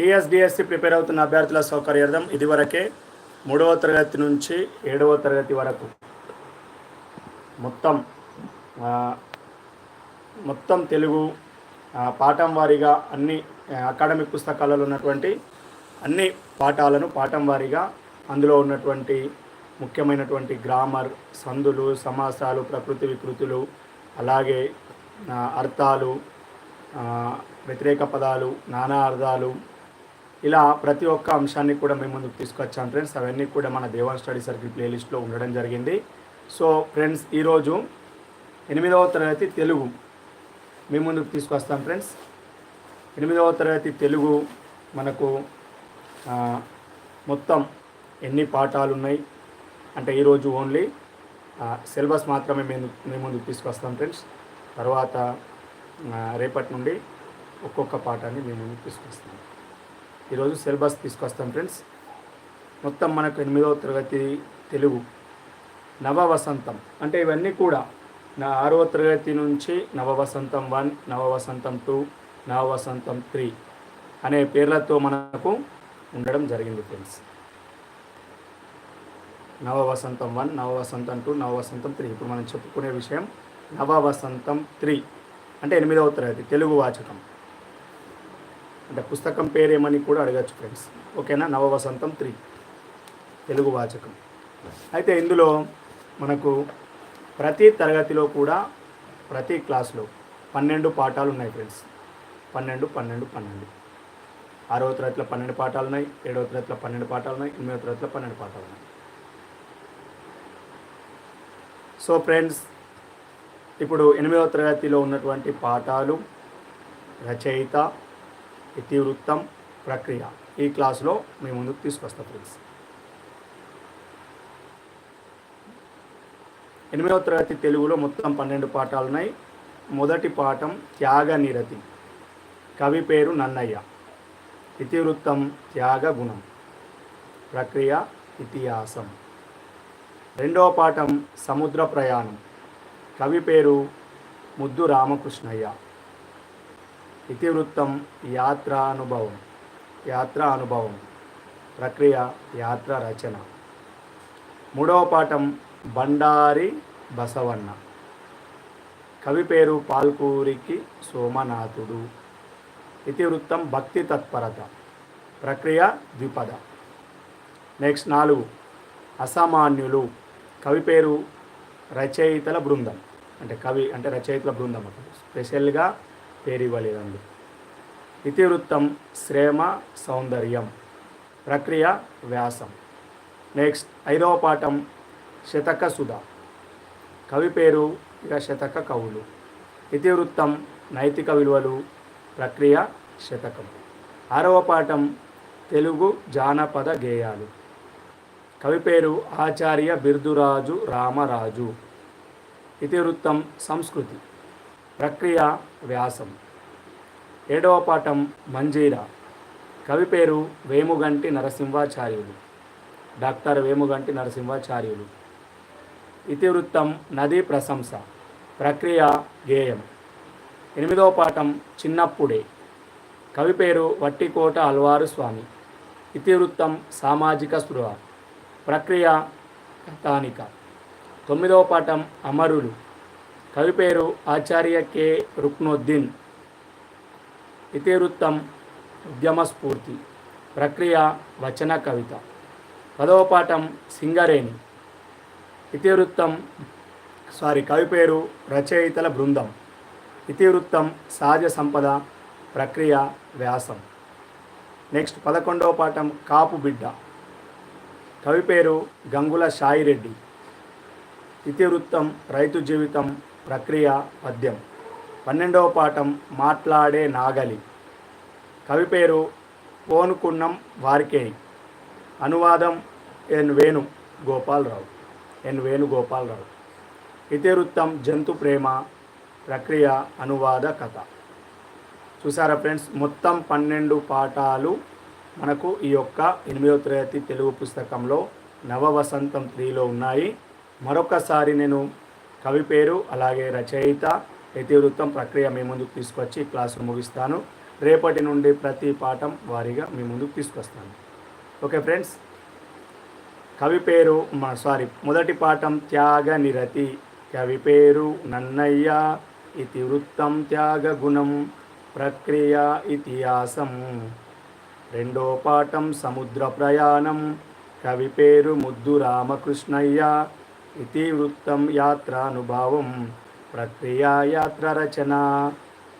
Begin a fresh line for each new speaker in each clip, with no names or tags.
TSDSC prepare అవుతున్న అభ్యర్థుల సౌకర్యార్థం ఇదివరకే మూడవ తరగతి నుంచి ఏడవ తరగతి వరకు మొత్తం మొత్తం తెలుగు పాఠం వారీగా అన్ని అకాడమిక్ పుస్తకాలలో ఉన్నటువంటి అన్ని పాఠాలను పాఠం వారీగా అందులో ఉన్నటువంటి ముఖ్యమైనటువంటి గ్రామర్ సందులు సమాసాలు ప్రకృతి వికృతులు అలాగే అర్థాలు వ్యతిరేక పదాలు నానా అర్థాలు ఇలా ప్రతి ఒక్క అంశాన్ని కూడా మేము ముందుకు తీసుకొచ్చాం ఫ్రెండ్స్ అవన్నీ కూడా మన దేవాన్ స్టడీ సర్కిల్ ప్లేలిస్ట్లో ఉండడం జరిగింది. సో ఫ్రెండ్స్ ఈరోజు ఎనిమిదవ తరగతి తెలుగు మీ ముందుకు తీసుకొస్తాం ఫ్రెండ్స్ ఎనిమిదవ తరగతి తెలుగు మనకు మొత్తం ఎన్ని పాఠాలు ఉన్నాయి అంటే ఈరోజు ఓన్లీ సిలబస్ మాత్రమే మేము మేము ముందుకు తీసుకొస్తాం ఫ్రెండ్స్ తర్వాత రేపటి నుండి ఒక్కొక్క పాఠాన్ని మేము ముందుకు తీసుకొస్తాం. ఈరోజు సిలబస్ తీసుకొస్తాం ఫ్రెండ్స్. మొత్తం మనకు ఎనిమిదవ తరగతి తెలుగు. నవ వసంతం అంటే ఇవన్నీ కూడా నా ఆరవ తరగతి నుంచి నవ వసంతం వన్ నవ వసంతం టూ నవ వసంతం త్రీ అనే పేర్లతో మనకు ఉండడం జరిగింది ఫ్రెండ్స్. నవ వసంతం వన్ నవ వసంతం టూ నవ వసంతం త్రీ. ఇప్పుడు మనం చెప్పుకునే విషయం నవ వసంతం త్రీ. అంటే ఎనిమిదవ తరగతి తెలుగు వాచకం. అంటే పుస్తకం పేరేమని కూడా అడగచ్చు ఫ్రెండ్స్. ఓకేనా? నవవసంతం త్రీ. తెలుగు వాచకం. అయితే ఇందులో మనకు ప్రతి తరగతిలో కూడా ప్రతి క్లాస్లో పన్నెండు పాఠాలు ఉన్నాయి ఫ్రెండ్స్. పన్నెండు పన్నెండు పన్నెండు. ఆరవ తరగతిలో పన్నెండు పాఠాలు ఉన్నాయి ఏడవ తరగతిలో పన్నెండు పాఠాలు ఉన్నాయి ఎనిమిదవ తరగతిలో పన్నెండు పాఠాలు ఉన్నాయి. సో ఫ్రెండ్స్ ఇప్పుడు ఎనిమిదవ తరగతిలో ఉన్నటువంటి పాఠాలు రచయిత ఇతివృత్తం ప్రక్రియ. ఈ క్లాస్లో మీ ముందుకు తీసుకొస్తాం ఫ్రెండ్స్ ఎనిమిదవ తరగతి తెలుగులో మొత్తం పన్నెండు పాఠాలు ఉన్నాయి. మొదటి పాఠం త్యాగ నిరతి. కవి పేరు నన్నయ్య. ఇతివృత్తం త్యాగ గుణం. ప్రక్రియ ఇతిహాసం. రెండవ పాఠం సముద్ర ప్రయాణం. కవి పేరు ముద్దు రామకృష్ణయ్య. ఇతివృత్తం యాత్రానుభవం యాత్ర అనుభవం ప్రక్రియ యాత్ర రచన. మూడవ పాఠం బండారి బసవన్న. కవి పేరు పాల్కూరికి సోమనాథుడు. ఇతివృత్తం భక్తి తత్పరత ప్రక్రియ ద్విపద. నెక్స్ట్ నాలుగు. అసామాన్యులు కవి పేరు రచయితల బృందం. అంటే కవి అంటే రచయితల బృందం స్పెషల్గా పేరు ఇవ్వలేదండి ఇతివృత్తం శ్రేమ సౌందర్యం ప్రక్రియ వ్యాసం. నెక్స్ట్ ఐదవ పాఠం శతక సుధ. కవి పేరు ఇక శతక కవులు. ఇతివృత్తం నైతిక విలువలు ప్రక్రియ శతకం. ఆరవ పాఠం తెలుగు జానపద గేయాలు. కవి పేరు ఆచార్య బిర్దురాజు రామరాజు. ఇతివృత్తం సంస్కృతి. ప్రక్రియ వ్యాసం. ఏడవ పాఠం మంజీరా. కవి పేరు వేముగంటి నరసింహాచార్యులు. డాక్టర్ వేముగంటి నరసింహాచార్యులు. ఇతివృత్తం నదీ ప్రశంస. ప్రక్రియ గేయం. ఎనిమిదవ పాఠం చిన్నప్పుడే. కవి పేరు వట్టికోట అల్వారు స్వామి. ఇతివృత్తం సామాజిక స్పృహ. ప్రక్రియ కథానిక. తొమ్మిదవ పాఠం అమరులు. కవి పేరు ఆచార్య కె. రుక్నోద్దీన్. ఇతివృత్తం ఉద్యమ స్ఫూర్తి ప్రక్రియ వచన కవిత. పదవ పాఠం సింగరేణి. ఇతివృత్తం సారీ కవి పేరు రచయితల బృందం. ఇతివృత్తం సహజ సంపద ప్రక్రియ వ్యాసం. నెక్స్ట్ పదకొండవ పాఠం కాపు బిడ్డ. కవి పేరు గంగుల సాయిరెడ్డి. ఇతివృత్తం రైతు జీవితం ప్రక్రియ పద్యం. పన్నెండవ పాఠం మాట్లాడే నాగలి. కవి పేరు పోనుకున్నం వారికేణి అనువాదం ఎన్ వేణు గోపాలరావు. ఎన్ వేణుగోపాలరావు ఇతివృత్తం జంతు ప్రేమ ప్రక్రియ అనువాద కథ. చూసారా ఫ్రెండ్స్ మొత్తం పన్నెండు పాఠాలు మనకు ఈ యొక్క ఎనిమిదవ తరగతి తెలుగు పుస్తకంలో నవవసంతం త్రీలో ఉన్నాయి. మరొకసారి నేను కవి పేరు అలాగే రచయిత ఇతివృత్తం ప్రక్రియ మీ ముందుకు తీసుకొచ్చి క్లాసును ముగిస్తాను. రేపటి నుండి ప్రతి పాఠం వారీగా మీ ముందుకు తీసుకొస్తాను. ఓకే ఫ్రెండ్స్ కవి పేరు మా సారీ మొదటి పాఠం త్యాగ నిరతి కవి పేరు నన్నయ్య ఇతివృత్తం త్యాగ గుణం ప్రక్రియ ఇతిహాసం. రెండో పాఠం సముద్ర ప్రయాణం. కవి పేరు ముద్దు రామకృష్ణయ్య. ఇది వృత్తం యాత్రానుభావం ప్రక్రియ యాత్ర రచన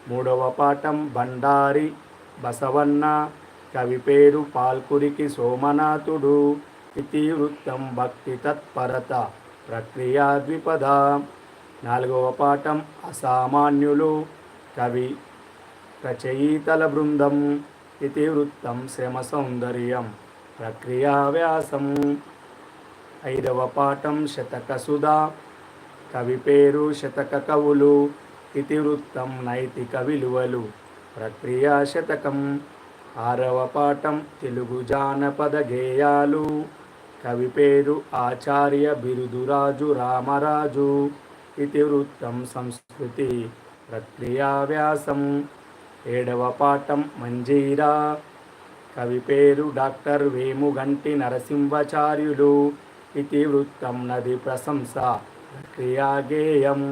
మూడవ పాఠం బండారి బసవన్న కవి పేరు పాల్కురికి సోమనాథుడు ఇది వృత్తం భక్తి తత్పరత ప్రక్రియా ద్విపద నాలుగవ పాఠం అసామాన్యులు కవి రచయితల బృందం ఇది వృత్తం శ్రమ సౌందర్యం ప్రక్రియా వ్యాసం ఐదవ పాఠం శతక సుధా కవి పేరు శతక కవులు ఇతివృత్తం నైతిక విలువలు. ప్రక్రియా శతకం. ఆరవ పాఠం తెలుగు జానపద గేయాలు. కవి పేరు ఆచార్య బిరుదురాజు రామరాజు. ఇతివృత్తం సంస్కృతి. ప్రక్రియా వ్యాసం. ఏడవ పాఠం మంజీరా. కవి పేరు డాక్టర్ వేముగంటి నరసింహాచార్యులు. ఇతివృత్తం నది ప్రశంస క్రియాగేయం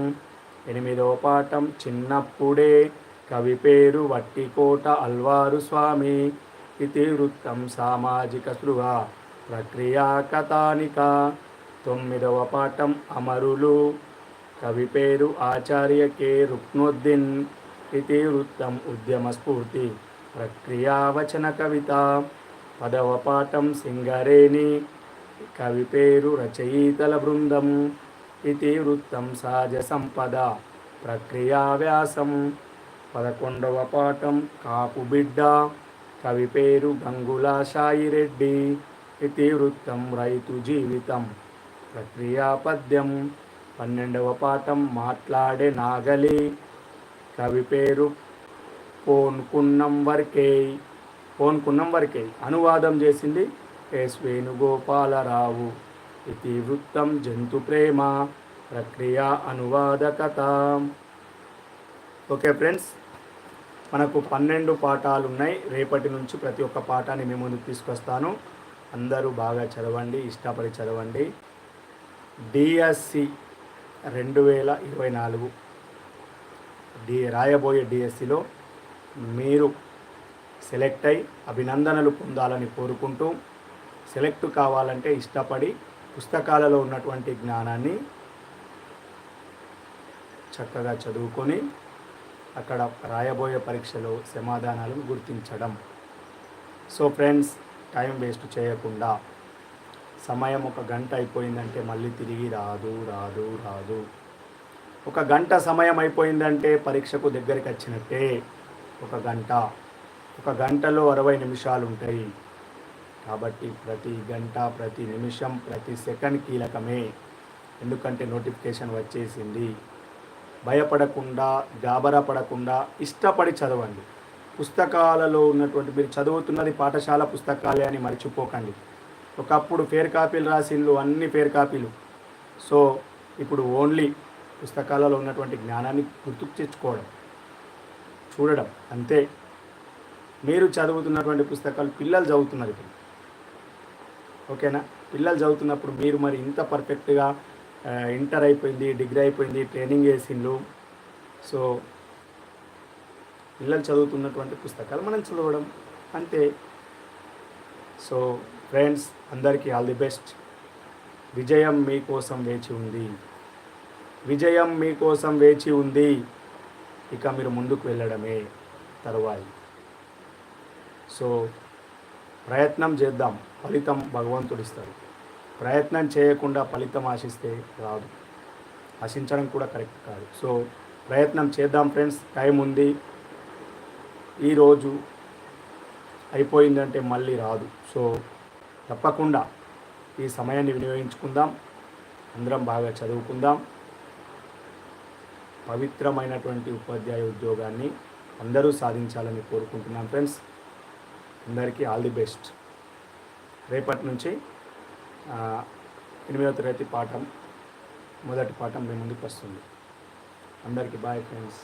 ఎనిమిదవ పాఠం చిన్నప్పుడే కవి పేరు వట్టికోట అల్వారు స్వామి ఇతివృత్తం సామాజిక సృహ ప్రక్రియా కథానిక తొమ్మిదవ పాఠం అమరులు కవి పేరు ఆచార్య కె రుక్నుద్దీన్ ఇతివృత్తం ఉద్యమ స్ఫూర్తి ప్రక్రియావచన కవిత పదవ పాఠం సింగరేణి కవి పేరు రచయితల బృందం ఇతివృత్తం సహజ సంపద ప్రక్రియా వ్యాసం. పదకొండవ పాఠం కాపు బిడ్డ కవి పేరు గంగుల సాయిరెడ్డి ఇతివృత్తం రైతు జీవితం ప్రక్రియా పద్యం. పన్నెండవ పాఠం మాట్లాడే నాగలి కవి పేరు పోన్కున్నం వరకే పోన్కున్నం వరకే అనువాదం చేసింది ఎస్ వేణుగోపాలరావు. ఇది వృత్తం జంతు ప్రేమ ప్రక్రియ అనువాదకత. ఓకే ఫ్రెండ్స్ మనకు పన్నెండు పాఠాలు ఉన్నాయి రేపటి నుంచి ప్రతి ఒక్క పాఠాన్ని మేము ముందుకు తీసుకొస్తాను. అందరూ బాగా చదవండి ఇష్టపడి చదవండి. డిఎస్సి రెండు వేల ఇరవై నాలుగు. డి రాయబోయే డిఎస్సిలో మీరు సెలెక్ట్ అయి అభినందనలు పొందాలని కోరుకుంటూ సెలెక్ట్ కావాలంటే ఇష్టపడి పుస్తకాలలో ఉన్నటువంటి జ్ఞానాన్ని చక్కగా చదువుకొని అక్కడ రాయబోయే పరీక్షలో సమాధానాలను గుర్తించడం. సో ఫ్రెండ్స్ టైం వేస్ట్ చేయకుండా సమయం ఒక గంట అయిపోయిందంటే మళ్ళీ తిరిగి రాదు రాదు రాదు. ఒక గంట సమయం అయిపోయిందంటే పరీక్షకు దగ్గరికి వచ్చినట్టే. ఒక గంట ఒక గంటలో అరవై నిమిషాలు ఉంటాయి కాబట్టి ప్రతి గంట ప్రతి నిమిషం ప్రతి సెకండ్ కీలకమే. ఎందుకంటే నోటిఫికేషన్ వచ్చేసింది. భయపడకుండా గాబరా పడకుండా ఇష్టపడి చదవండి. పుస్తకాలలో ఉన్నటువంటి మీరు చదువుతున్నది పాఠశాల పుస్తకాలే అని మర్చిపోకండి. ఒకప్పుడు ఫేర్ కాపీలు రాసిండ్లు అన్ని ఫేర్ కాపీలు. సో ఇప్పుడు ఓన్లీ పుస్తకాలలో ఉన్నటువంటి జ్ఞానాన్ని గుర్తుకు తెచ్చుకోవడం. చూడడం అంతే. మీరు చదువుతున్నటువంటి పుస్తకాలు పిల్లలు చదువుతున్నారు ఇప్పుడు. ఓకేనా? పిల్లలు చదువుతున్నప్పుడు మీరు మరి ఇంత పర్ఫెక్ట్గా ఇంటర్ అయిపోయింది డిగ్రీ అయిపోయింది ట్రైనింగ్ చేసిండ్రు సో పిల్లలు చదువుతున్నటువంటి పుస్తకాలు మనం చదవడం. అంతే. సో ఫ్రెండ్స్ అందరికీ ఆల్ ది బెస్ట్. విజయం మీకోసం వేచి ఉంది. విజయం మీకోసం వేచి ఉంది. ఇక మీరు ముందుకు వెళ్ళడమే తరువాయి. సో ప్రయత్నం చేద్దాం. ఫలితం భగవంతుడు ఇస్తాడు ప్రయత్నం చేయకుండా ఫలితం ఆశిస్తే రాదు. ఆశించడం కూడా కరెక్ట్ కాదు. సో ప్రయత్నం చేద్దాం ఫ్రెండ్స్. టైం ఉంది. ఈరోజు అయిపోయిందంటే మళ్ళీ రాదు. సో తప్పకుండా ఈ సమయాన్ని వినియోగించుకుందాం. అందరం బాగా చదువుకుందాం. పవిత్రమైనటువంటి ఉపాధ్యాయ ఉద్యోగాన్ని అందరూ సాధించాలని కోరుకుంటున్నాం ఫ్రెండ్స్. అందరికీ ఆల్ ది బెస్ట్. రేపటి నుంచి ఎనిమిదవ తరగతి పాఠం మొదటి పాఠం మీ ముందుకు వస్తుంది. అందరికీ బాయ్ ఫ్రెండ్స్